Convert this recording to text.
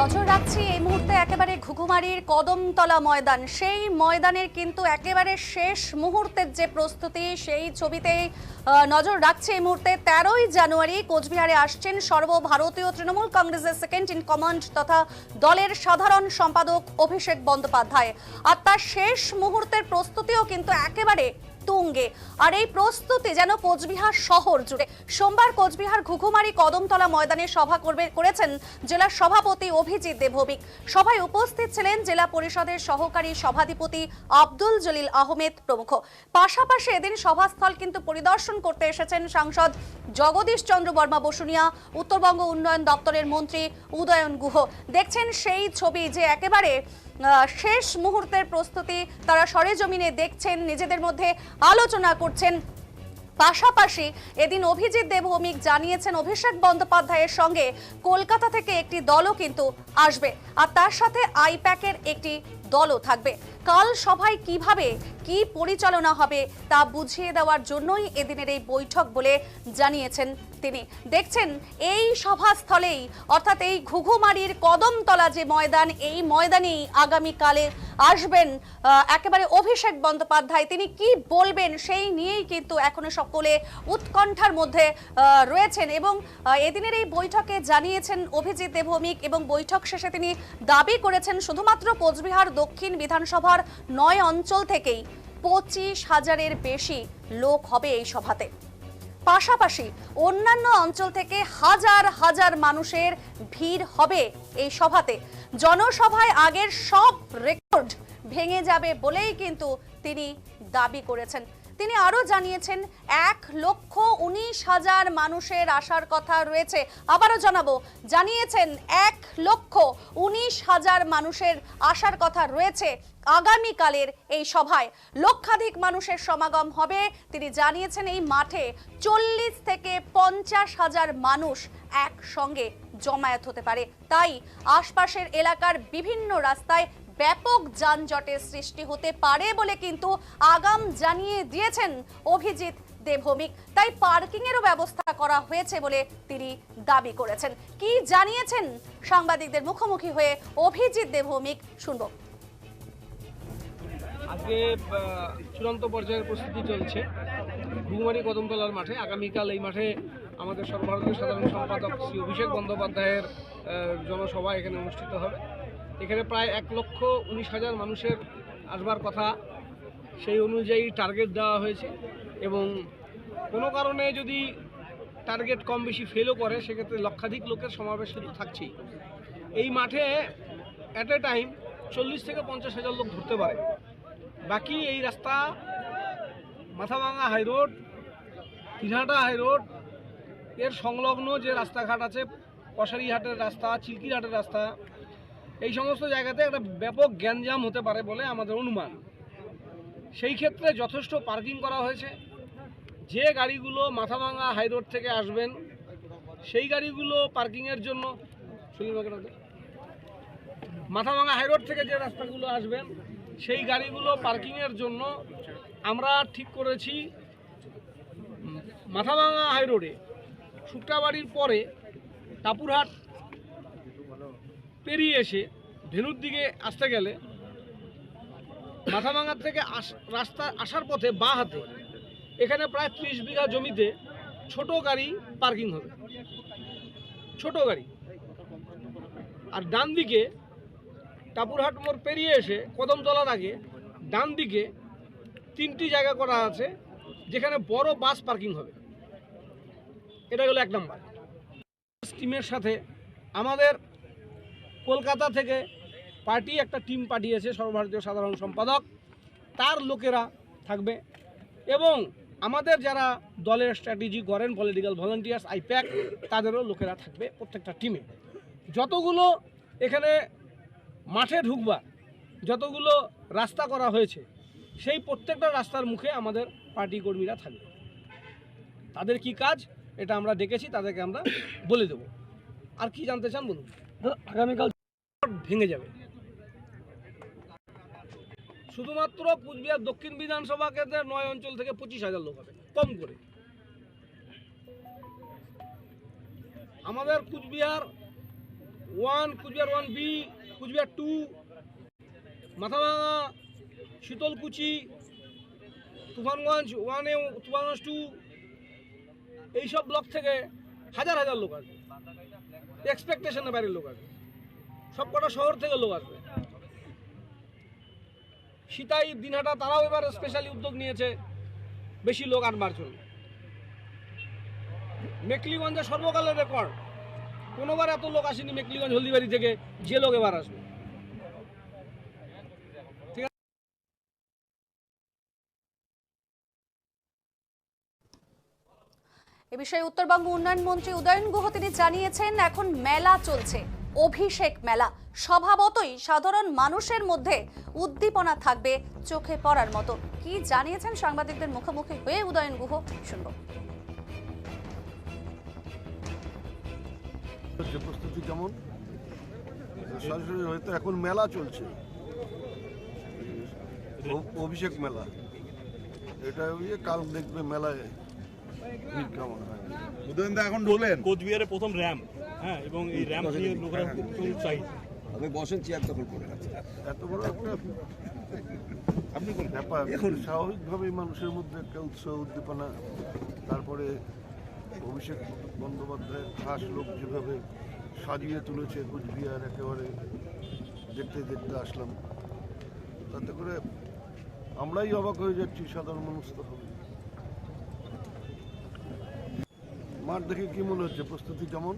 নজর রাখছি এই মুহূর্তে একেবারে ঘুঘুমারির কদমতলা ময়দান। সেই ময়দানের কিন্তু একেবারে শেষ মুহূর্তের যে প্রস্তুতি সেই ছবিতেই আহ, নজর রাখছি এই মুহূর্তে। তেরোই জানুয়ারি কোচবিহারে আসছেন সর্বভারতীয় তৃণমূল কংগ্রেসের সেকেন্ড ইন কমান্ড তথা দলের সাধারণ সম্পাদক অভিষেক বন্দ্যোপাধ্যায়। আর তার শেষ মুহূর্তের প্রস্তুতিও কিন্তু একেবারে তুঙ্গে। আর এই প্রস্তুতি যেন কোচবিহার শহর জুড়ে। সোমবার কোচবিহার ঘুঘুমারি কদমতলা ময়দানে সভা করবে করেছেন জেলার সভাপতি অভিজিৎ দেবভৌমিক। সভায় উপস্থিত ছিলেন জেলা পরিষদের সহকারী সভাধিপতি আব্দুল জলিল আহমেদ প্রমুখ। পাশাপাশি এদিন সভাস্থল কিন্তু পরিদর্শন করতে এসেছেন সাংসদ জগদীশ চন্দ্র বর্মা বসুনিয়া, উত্তরবঙ্গ উন্নয়ন দপ্তরের মন্ত্রী উদয়ন গুহ। দেখছেন সেই ছবি যে একেবারে শেষ মুহূর্তের প্রস্তুতি তারা সরেজমিনে দেখছেন, নিজেদের মধ্যে আলোচনা করছেন। পাশাপাশি এদিন অভিজিৎ দেবভৌমিক জানিয়েছেন, অভিষেক বন্দ্যোপাধ্যায়ের সঙ্গে কলকাতা থেকে একটি দলও কিন্তু আসবে, আর তার সাথে আইপ্যাকের একটি দলও থাকবে। কাল সভায় কীভাবে কি পরিচালনা হবে তা বুঝিয়ে দেওয়ার জন্যই এদিনের এই বৈঠক বলে জানিয়েছেন তিনি। দেখছেন, এই সভাস্থলেই, অর্থাৎ এই ঘুঘুমারির কদমতলা যে ময়দান, এই ময়দানেই আগামীকালে আসবেন একেবারে অভিষেক বন্দ্যোপাধ্যায়। তিনি কি বলবেন সেই নিয়েই কিন্তু এখনও সকলে উৎকণ্ঠার মধ্যে রয়েছেন এবং এদিনের এই বৈঠকে জানিয়েছেন অভিজিৎ দেবভৌমিক এবং বৈঠক শেষে তিনি দাবি করেছেন, শুধুমাত্র কোচবিহার দক্ষিণ বিধানসভার নয় অঞ্চল থেকেই পঁচিশ হাজারের বেশি লোক হবে এই সভাতে। পাশাপাশি অন্যান্য অঞ্চল থেকে হাজার হাজার মানুষের ভিড় হবে এই সভাতে। জনসভায় আগের সব রেকর্ড ভেঙে যাবে বলেই কিন্তু তিনি দাবি করেছেন। তিনি আরও জানিয়েছেন, এক লক্ষ উনিশ হাজার মানুষের আসার কথা রয়েছে। আবারও জানাব, জানিয়েছেন এক লক্ষ উনিশ হাজার মানুষের আসার কথা রয়েছে আগামীকালের এই সভায়। লক্ষাধিক মানুষের সমাগম হবে, তিনি জানিয়েছেন এই মাঠে চল্লিশ থেকে পঞ্চাশ হাজার মানুষ একসঙ্গে জমায়েত হতে পারে। তাই আশপাশের এলাকার বিভিন্ন রাস্তায় ব্যাপক যানজটের সৃষ্টি হতে পারে বলে কিন্তু আগাম জানিয়ে দিয়েছেন অভিজিৎ দেবভৌমিক। তাই পার্কিং এরও ব্যবস্থা করা হয়েছে বলে তিনি দাবি করেছেন। কি জানিয়েছেন সাংবাদিকদের মুখোমুখি হয়ে অভিজিৎ দেবভৌমিক শুনব। আজকে চূড়ান্ত পর্যায়ের প্রস্তুতি চলছে। ঘুমারি কদমতলার মাঠে আগামীকাল এই মাঠে আমাদের সর্বভারতীয় সাধারণ সম্পাদক শ্রী অভিষেক বন্দ্যোপাধ্যায়ের জনসভা এখানে অনুষ্ঠিত হবে। এখানে প্রায় এক লক্ষ উনিশ হাজার মানুষের আসবার কথা। সেই অনুযায়ী টার্গেট দেওয়া হয়েছে এবং কোনো কারণে যদি টার্গেট কম বেশি ফেলও করে, সেক্ষেত্রে লক্ষাধিক লোকের সমাবেশ থাকছেই। এই মাঠে অ্যাট এ টাইম চল্লিশ থেকে পঞ্চাশ হাজার লোক ধরতে পারে। বাকি এই রাস্তা Mathabhanga high road Tinhata high রোডের সংলগ্ন যে রাস্তাঘাট আছে কসারিহাটের রাস্তা, চিলকিরহাটের রাস্তা এই সমস্ত জায়গাতে একটা ব্যাপক গ্যাঞ্জাম হতে পারে বলে আমাদের অনুমান। সেই ক্ষেত্রে যথেষ্ট পার্কিং করা হয়েছে। যে গাড়িগুলো মাথাভাঙা হাই রোড থেকে আসবেন, সেই গাড়িগুলো পার্কিংয়ের জন্য মাথাভাঙা হাই রোড থেকে যে রাস্তাগুলো আসবেন, সেই গাড়িগুলো পার্কিংয়ের জন্য আমরা ঠিক করেছি মাথাভাঙা হাই রোডে। শুক্তাবাড়ির পরে টাপুরহাট পেরিয়ে এসে ভেনুর দিকে আসতে গেলে মাথাভাঙার থেকে আস- রাস্তা আসার পথে বাঁ হাতে এখানে প্রায় ত্রিশ বিঘা জমিতে ছোট গাড়ি পার্কিং হবে। ছোট গাড়ি। আর ডান দিকে টাপুরহাট মোড় পেরিয়ে এসে কদমতলার আগে ডান দিকে তিনটি জায়গা করা আছে যেখানে বড় বাস পার্কিং হবে। এটা হলো এক নম্বর। টিমের সাথে আমাদের কলকাতা থেকে পার্টি একটা টিম পাঠিয়েছে সর্বভারতীয় সাধারণ সম্পাদক। তার লোকেরা থাকবে এবং আমাদের যারা দলের স্ট্র্যাটেজি করেন পলিটিক্যাল ভলান্টিয়ার্স আইপ্যাক তাদেরও লোকেরা থাকবে প্রত্যেকটা টিমে যতগুলো এখানে মাঠে ঢুকবার যতগুলো রাস্তা করা হয়েছে, সেই প্রত্যেকটা রাস্তার মুখে আমাদের পার্টি কর্মীরা থাকবে। তাদের কি কাজ? এটা আমরা দেখেছি তাদেরকে আমরা বলে দেব। আর কি জানতে চান বলুন? আগামীকাল ভেঙে যাবে। শুধুমাত্র কুচবিহার দক্ষিণ বিধানসভা কেন্দ্রের নয় অঞ্চল থেকে পঁচিশ হাজার লোক হবে, কম করে। আমাদের Coochbehar one Coochbehar one B, Coochbehar two, Mathabhanga, Sitalkuchi, Tufanganj one A, Tufanganj two, এইসব ব্লক থেকে হাজার হাজার লোক আসবে। এক্সপেকটেশনের বাইরের লোক আসবে। সব কটা শহর থেকে লোক আসবে। সীতাই, দিনহাটা, তারাও এবার স্পেশালি উদ্যোগ নিয়েছে, বেশি লোক আনবার জন্য। মেকলিগঞ্জে সর্বকালের রেকর্ড কোনোবার এত লোক আসেনি মেকলিগঞ্জ হলদিবাড়ি থেকে, যে লোক এবার আসবে। এ বিষয়ে উত্তরবঙ্গ উন্নয়ন মন্ত্রী উদয়ন গুহ তিনি জানিয়েছেন, এখন মেলা চলছে। অভিষেক মেলা। স্বভাবতই সাধারণ মানুষের মধ্যে উদ্দীপনা থাকবে চোখে পড়ার মতো। কি জানিয়েছেন সাংবাদিকদের মুখোমুখি হয়ে উদয়ন গুহ শুনব। হচ্ছে প্রস্তুতি কেমন? সরাসরি হয়তো এখন মেলা চলছে। অভিষেক মেলা। এটা ইয়ে কাল দেখবে মেলায়। কেমন হয়? উদয়নদা এখন ঢোলেন? কোচবিহারের প্রথম র্যাম্প। হ্যাঁ এবং এই র্যাম্প নিয়ে লোকেরা খুব উৎসাহিত আপনি বসেন চেয়ার দখল করে এত বড় একটা আপনি কোন ব্যাপার স্বাভাবিকভাবেই মানুষের মধ্যে একটা উৎসাহ উদ্দীপনা তারপরে অভিষেক বন্দ্যোপাধ্যায়ের খাস লোক যেভাবে সাজিয়ে তুলেছে কুচবিহার একেবারে দেখতে দেখতে আসলাম। তাতে করে আমরাই অবাক হয়ে যাচ্ছি সাধারণ মানুষ তো হবে। মাঠ দেখে কি মনে হচ্ছে? প্রস্তুতি কেমন?